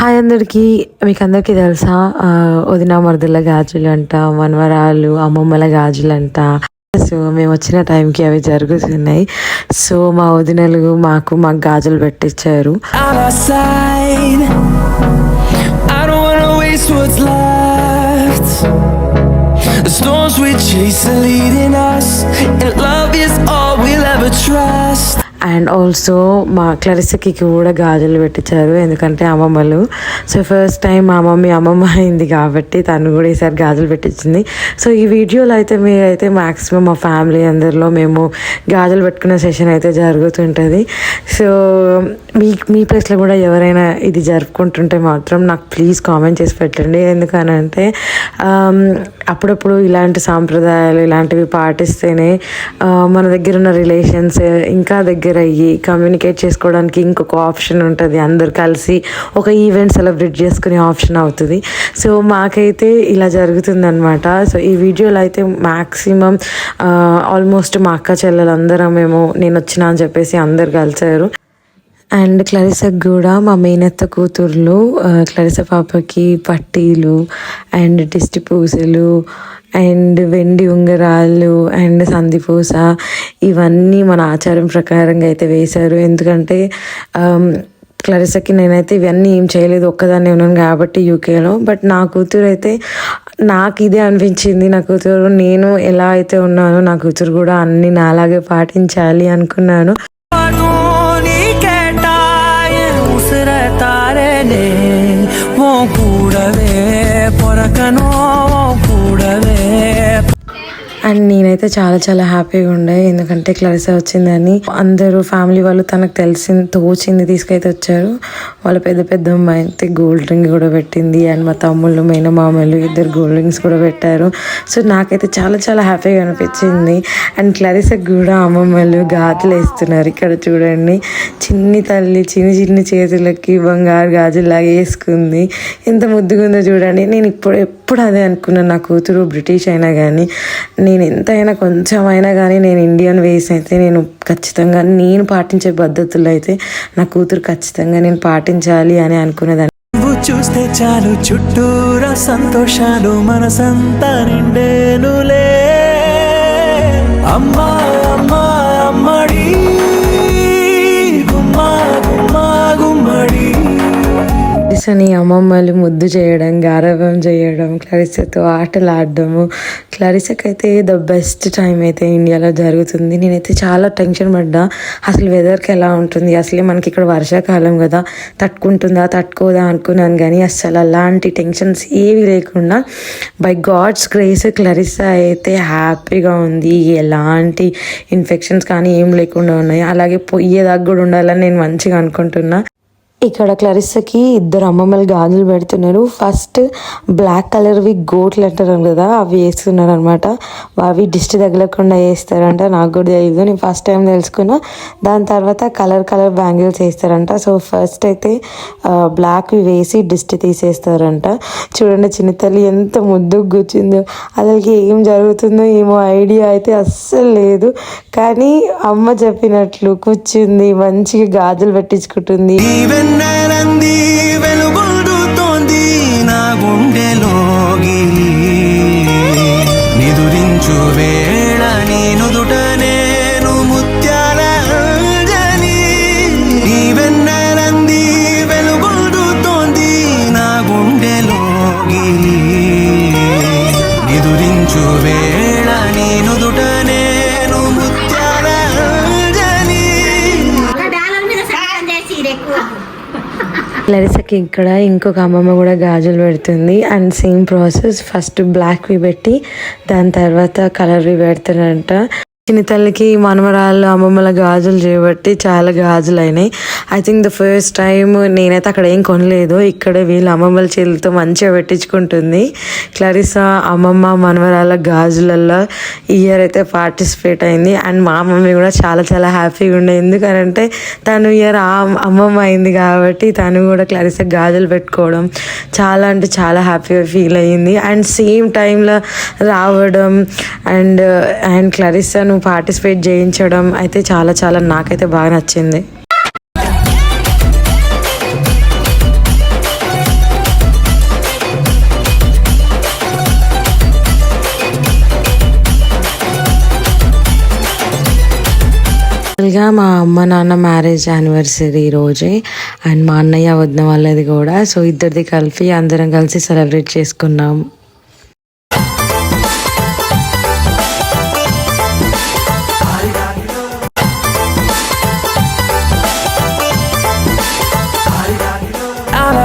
Hi అందరికీ మీకు అందరికీ తెలుసా వదిన మరుదుల గాజులు అంట మనవరాలు అమ్మమ్మల గాజులు అంట సో మేము వచ్చిన టైంకి అవి జరుగుతున్నాయి. సో మా వదినలు మాకు మాకు గాజులు పెట్టించారు Trust. అండ్ ఆల్సో మా క్లరిసకి కూడా గాజులు పెట్టించారు ఎందుకంటే అమ్మమ్మలు. సో ఫస్ట్ టైం మా మమ్మీ అమ్మమ్మ అయింది కాబట్టి తను కూడా ఈసారి గాజులు పెట్టించింది. సో ఈ వీడియోలో అయితే మీరైతే మ్యాక్సిమం మా ఫ్యామిలీ అందరిలో మేము గాజులు పెట్టుకునే సెషన్ అయితే జరుగుతుంటుంది. సో మీ మీ ప్లేస్లో కూడా ఎవరైనా ఇది జరుపుకుంటుంటే మాత్రం నాకు ప్లీజ్ కామెంట్ చేసి పెట్టండి. ఎందుకనంటే um, అప్పుడప్పుడు ఇలాంటి సాంప్రదాయాలు ఇలాంటివి పాటిస్తేనే మన దగ్గర ఉన్న రిలేషన్స్ ఇంకా దగ్గర అయ్యి కమ్యూనికేట్ చేసుకోవడానికి ఇంకొక ఆప్షన్ ఉంటుంది. అందరు కలిసి ఒక ఈవెంట్ సెలబ్రేట్ చేసుకునే ఆప్షన్ అవుతుంది. సో మాకైతే ఇలా జరుగుతుందనమాట సో ఈ వీడియోలో అయితే మ్యాక్సిమం ఆల్మోస్ట్ మా అక్క చెల్లెలు అందరం మేము నేను వచ్చినా అని చెప్పేసి అందరు కలిసారు అండ్ క్లరిసకు కూడా మా మేనత్త కూతుర్లు క్లరిస పాపకి పట్టీలు అండ్ దిష్టి పూసలు అండ్ వెండి ఉంగరాలు అండ్ సంధిపూస ఇవన్నీ మన ఆచారం ప్రకారంగా అయితే వేశారు. ఎందుకంటే క్లరిసకి నేనైతే ఇవన్నీ ఏం చేయలేదు ఒక్కదాన్నే ఉన్నాను కాబట్టి యూకేలో. బట్ నా కూతురు అయితే నాకు ఇదే అనిపించింది. నా కూతురు నేను ఎలా అయితే ఉన్నానో నా కూతురు కూడా అన్ని నాలాగే పాటించాలి అనుకున్నాను. கூடவே பிறக்கணும் உன் கூடவே అండ్ నేనైతే చాలా చాలా హ్యాపీగా ఉండే. ఎందుకంటే క్లరిసా వచ్చిందని. అందరూ ఫ్యామిలీ వాళ్ళు తనకు తెలిసింది తోచింది తీసుకైతే వచ్చారు. వాళ్ళ పెద్ద పెద్ద అమ్మాయి అయితే గోల్డ్ రింగ్ కూడా పెట్టింది. అండ్ మా తమ్ముళ్ళు మేనమామలు ఇద్దరు గోల్డ్ రింగ్స్ కూడా పెట్టారు. సో నాకైతే చాలా చాలా హ్యాపీగా అనిపించింది. అండ్ క్లరిసకు కూడా అమ్మమ్మలు గాజులు వేస్తున్నారు ఇక్కడ చూడండి. చిన్ని తల్లి చిన్ని చిన్ని చేతులకి బంగారు గాజులాగా వేసుకుంది. ఎంత ముద్దుగా ఉందో చూడండి. నేను ఇప్పుడు ఎప్పుడు అదే అనుకున్నాను నా కూతురు బ్రిటిష్ అయినా కానీ నేను ఎంతైనా కొంచెం అయినా కానీ నేను ఇండియన్ వేస్ అయితే నేను ఖచ్చితంగా నేను పాటించే పద్ధతుల్లో అయితే నా కూతురు ఖచ్చితంగా నేను పాటించాలి అని అనుకునేదాన్ని. నువ్వు చూస్తే చాలు చుట్టూరా సంతోషాలు మనసంతా నిండేనులే. అమ్మా అమ్మా క్లారిసని అమ్మమ్మలు ముద్దు చేయడం గారవం చేయడం క్లారిసతో ఆటలు ఆడడము క్లారిసకి అయితే ద బెస్ట్ టైం అయితే ఇండియాలో జరుగుతుంది. నేనైతే చాలా టెన్షన్ పడ్డా. అసలు వెదర్కి ఎలా ఉంటుంది? అసలే మనకి ఇక్కడ వర్షాకాలం కదా. తట్టుకుంటుందా తట్టుకోదా అనుకున్నాను కానీ అసలు అలాంటి టెన్షన్స్ ఏవి లేకుండా బై గాడ్స్ గ్రేస్ క్లరిస అయితే హ్యాపీగా ఉంది. ఎలాంటి ఇన్ఫెక్షన్స్ కానీ ఏం లేకుండా ఉన్నాయి. అలాగే పొయ్యేదాకా కూడా ఉండాలని నేను మంచిగా అనుకుంటున్నా. ఇక్కడ క్లరిస్సకి ఇద్దరు అమ్మమ్మలు గాజులు పెడుతున్నారు. ఫస్ట్ బ్లాక్ కలర్వి గోట్లు అంటారు కదా అవి వేస్తున్నారు అనమాట అవి దిష్టి తగలకుండా వేస్తారంట నాకు కూడా తెలియదు నేను ఫస్ట్ టైం తెలుసుకున్నా. దాని తర్వాత కలర్ కలర్ బ్యాంగిల్స్ వేస్తారంట. సో ఫస్ట్ అయితే బ్లాక్ వేసి దిష్టి తీసేస్తారంట. చూడండి చిన్న తల్లి ఎంత ముద్దుకు కూర్చుందో. అసలుకి ఏం జరుగుతుందో ఏమో ఐడియా అయితే అస్సలు లేదు. కానీ అమ్మ చెప్పినట్లు కూర్చుంది మంచిగా గాజులు పెట్టించుకుంటుంది. వెన్నెలంది వెలుగొందుతోంది నా గుండెలోగి. నిదురించు లరిసకి ఇక్కడ ఇంకొక అమ్మమ్మ కూడా గాజులు పెడుతుంది. అండ్ సేమ్ ప్రాసెస్ ఫస్ట్ బ్లాక్వి పెట్టి దాని తర్వాత కలర్వి పెడుతున్నట చిన్న తల్లికి మనమరాళ్ళు అమ్మమ్మల గాజులు చేయబట్టి చాలా గాజులు అయినాయి I think the first time నేనైతే అక్కడ ఏం కొనలేదు. ఇక్కడ వీళ్ళు అమ్మమ్మల చేతులతో మంచిగా పెట్టించుకుంటుంది. క్లరిసా అమ్మమ్మ మనవరాల గాజులలో ఇయర్ అయితే పార్టిసిపేట్ అయింది. అండ్ మా మమ్మీ కూడా చాలా చాలా హ్యాపీగా ఉండే. ఎందుకనంటే తను ఇయర్ అమ్మమ్మ అయింది కాబట్టి తను కూడా క్లరిసా గాజులు పెట్టుకోవడం చాలా అంటే చాలా హ్యాపీగా ఫీల్ అయ్యింది. అండ్ సేమ్ టైంలో రావడం అండ్ అండ్ నువ్వు పార్టిసిపేట్ చేయించడం అయితే చాలా చాలా నాకైతే బాగా నచ్చింది. మా అమ్మ నాన్న మ్యారేజ్ యానివర్సరీ రోజే అండ్ మా అన్నయ్య వదిన వాళ్ళది కూడా. సో ఇద్దరిది కలిపి అందరం కలిసి సెలబ్రేట్ చేసుకున్నాం.